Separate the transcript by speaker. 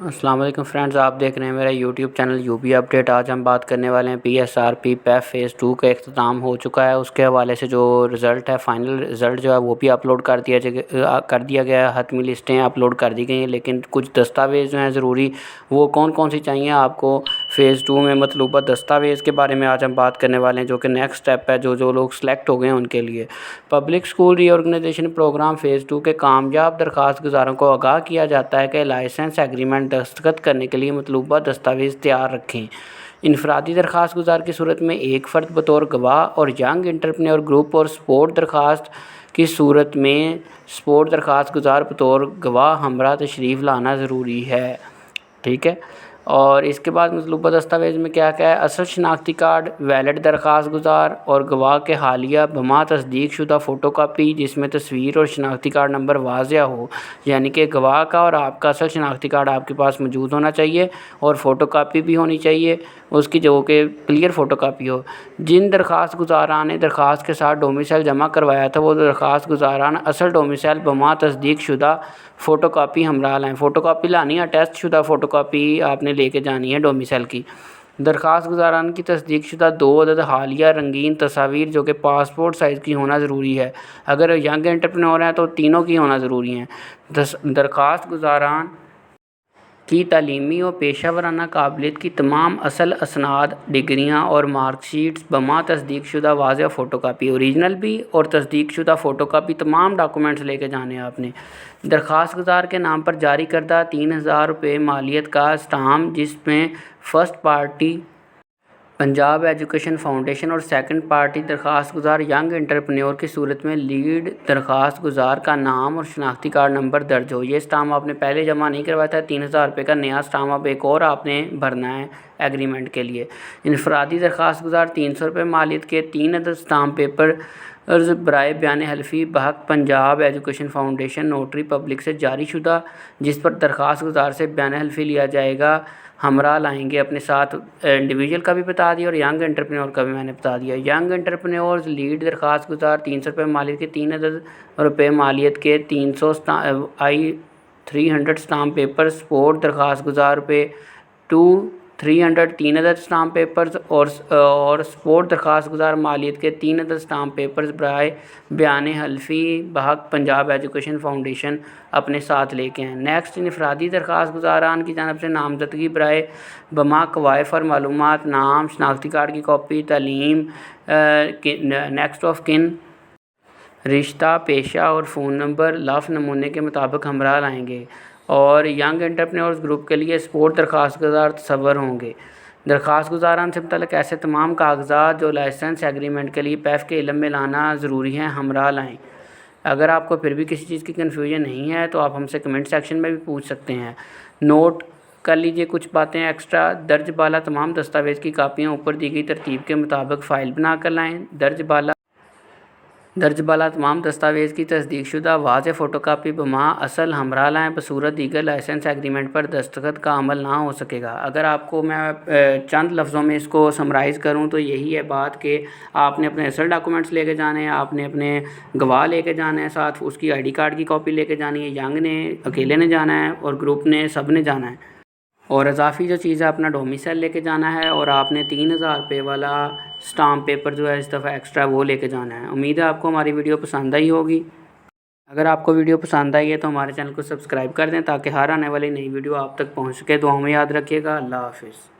Speaker 1: السلام علیکم فرینڈز، آپ دیکھ رہے ہیں میرا یوٹیوب چینل یو بی اپڈیٹ۔ آج ہم بات کرنے والے ہیں پی ایس آر پی پیف فیز ٹو کا اختتام ہو چکا ہے۔ اس کے حوالے سے جو رزلٹ ہے فائنل رزلٹ جو ہے، وہ بھی اپلوڈ کر دیا کر دیا گیا ہے۔ حتمی لسٹیں اپلوڈ کر دی گئی ہیں، لیکن کچھ دستاویز جو ہیں ضروری، وہ کون کون سی چاہیے؟ آپ کو فیز ٹو میں مطلوبہ دستاویز کے بارے میں آج ہم بات کرنے والے ہیں، جو کہ نیکسٹ اسٹیپ ہے، جو جو لوگ سلیکٹ ہو گئے ہیں ان کے لیے۔ Public school reorganization programme phase two کے کامیاب درخواست گزاروں کو آگاہ کیا جاتا ہے کہ لائسنس ایگریمنٹ دستخط کرنے کے لیے مطلوبہ دستاویز تیار رکھیں۔ انفرادی درخواست گزار کی صورت میں ایک فرد بطور گواہ اور ینگ انٹرپرینور گروپ اور سپورٹ درخواست کی صورت میں سپورٹ درخواست گزار بطور گواہ ہمراہ تشریف لانا ضروری ہے۔ ٹھیک ہے؟ اور اس کے بعد مطلوبہ دستاویز میں کیا کیا ہے؟ اصل شناختی کارڈ ویلڈ درخواست گزار اور گواہ کے حالیہ بما تصدیق شدہ فوٹو کاپی جس میں تصویر اور شناختی کارڈ نمبر واضح ہو یعنی کہ گواہ کا اور آپ کا اصل شناختی کارڈ آپ کے پاس موجود ہونا چاہیے اور فوٹو کاپی بھی ہونی چاہیے، اس کی جو کہ کلیئر فوٹو کاپی ہو۔ جن درخواست گزاران نے درخواست کے ساتھ ڈومیسائل جمع کروایا تھا، وہ درخواست گزاران اصل ڈومیسائل بما تصدیق شدہ فوٹو کاپی ہمراہ لائیں۔ فوٹو کاپی لانی ہے ٹیسٹ شدہ فوٹو کاپی آپ نے لے کے جانی ہے ڈومیسائل کی۔ درخواست گزاران کی تصدیق شدہ دو عدد حالیہ رنگین تصاویر جو کہ پاسپورٹ سائز کی ہونا ضروری ہے۔ اگر ینگ انٹرپرینور ہیں تو تینوں کی ہونا ضروری ہیں۔ درخواست گزاران کی تعلیمی و پیشہ ورانہ قابلیت کی تمام اصل اسناد، ڈگریاں اور مارک شیٹس، بما تصدیق شدہ واضح فوٹو کاپی، اوریجنل بھی اور تصدیق شدہ فوٹو کاپی، تمام ڈاکومنٹس لے کے جانے ہیں آپ نے۔ درخواست گزار کے نام پر جاری کردہ تین ہزار روپے مالیت کا اسٹام جس میں first party Punjab education foundation اور سیکنڈ پارٹی درخواست گزار ینگ انٹرپرینور کی صورت میں لیڈ درخواست گزار کا نام اور شناختی کارڈ نمبر درج ہو۔ یہ اسٹام آپ نے پہلے جمع نہیں کروایا تھا، تین ہزار روپے کا نیا اسٹام اب ایک اور آپ نے بھرنا ہے ایگریمنٹ کے لیے۔ انفرادی درخواست گزار تین سو روپے، مالیت کے تین عدد اسٹام پیپر برائے بیان حلفی بحق Punjab education foundation notary public سے جاری شدہ، جس پر درخواست گزار سے بیان حلفی لیا جائے گا۔ ہمراہ لائیں گے، اپنے ساتھ انڈیویجول کا بھی بتا دیا اور ینگ انٹرپرینور کا بھی میں نے بتا دیا۔ ینگ انٹرپرینورز لیڈ درخواست گزار تین سو روپے مالیت کے تین عدد روپے مالیت کے تین سو آئی three hundred stamp paper support درخواست گزار روپئے ٹو تھری ہنڈریڈ، تین عدد اسٹام پیپرز اور اور سپورٹ درخواست گزار مالیت کے تین عدد اسٹام پیپرز برائے بیان حلفی بحق پنجاب ایجوکیشن فاؤنڈیشن اپنے ساتھ لے کے ہیں نیکسٹ انفرادی درخواست گزاران کی جانب سے نامزدگی برائے بما قوائف اور معلومات، نام، شناختی کارڈ کی کاپی، تعلیم نیکسٹ آف کن، رشتہ، پیشہ اور فون نمبر لاف نمونے کے مطابق ہمراہ لائیں گے۔ اور ینگ انٹرپرینورز گروپ کے لیے سپورٹ درخواست گزار تصور ہوں گے۔ درخواست گزاران سے متعلق ایسے تمام کاغذات جو لائسنس ایگریمنٹ کے لیے پیف کے علم میں لانا ضروری ہیں، ہمراہ لائیں۔ اگر آپ کو پھر بھی کسی چیز کی کنفیوژن نہیں ہے تو آپ ہم سے کمنٹ سیکشن میں بھی پوچھ سکتے ہیں۔ نوٹ کر لیجیے کچھ باتیں ایکسٹرا درج بالا تمام دستاویز کی کاپیاں اوپر دی گئی ترتیب کے مطابق فائل بنا کر لائیں۔ درج بالا درج بالا تمام دستاویز کی تصدیق شدہ واضح فوٹو کاپی بما اصل ہمراہ لائیں بصورت دیگر لائسنس ایگریمنٹ پر دستخط کا عمل نہ ہو سکے گا۔ اگر آپ کو میں چند لفظوں میں اس کو سمرائز کروں تو یہی ہے بات کہ آپ نے اپنے اصل ڈاکومنٹس لے کے جانے ہیں، آپ نے اپنے گواہ لے کے جانے ہیں، ساتھ اس کی آئی ڈی کارڈ کی کاپی لے کے جانی ہے ینگ نے، اکیلے نے جانا ہے اور گروپ نے، سب نے جانا ہے۔ اور اضافی جو چیز ہے، اپنا ڈومیسائل لے کے جانا ہے اور آپ نے تین ہزار روپے والا اسٹامپ پیپر جو ہے اس دفعہ ایکسٹرا وہ لے کے جانا ہے۔ امید ہے آپ کو ہماری ویڈیو پسند آئی ہوگی۔ اگر آپ کو ویڈیو پسند آئی ہے تو ہمارے چینل کو سبسکرائب کر دیں تاکہ ہر آنے والی نئی ویڈیو آپ تک پہنچ سکے۔ تو ہمیں یاد رکھیے گا۔ اللہ حافظ۔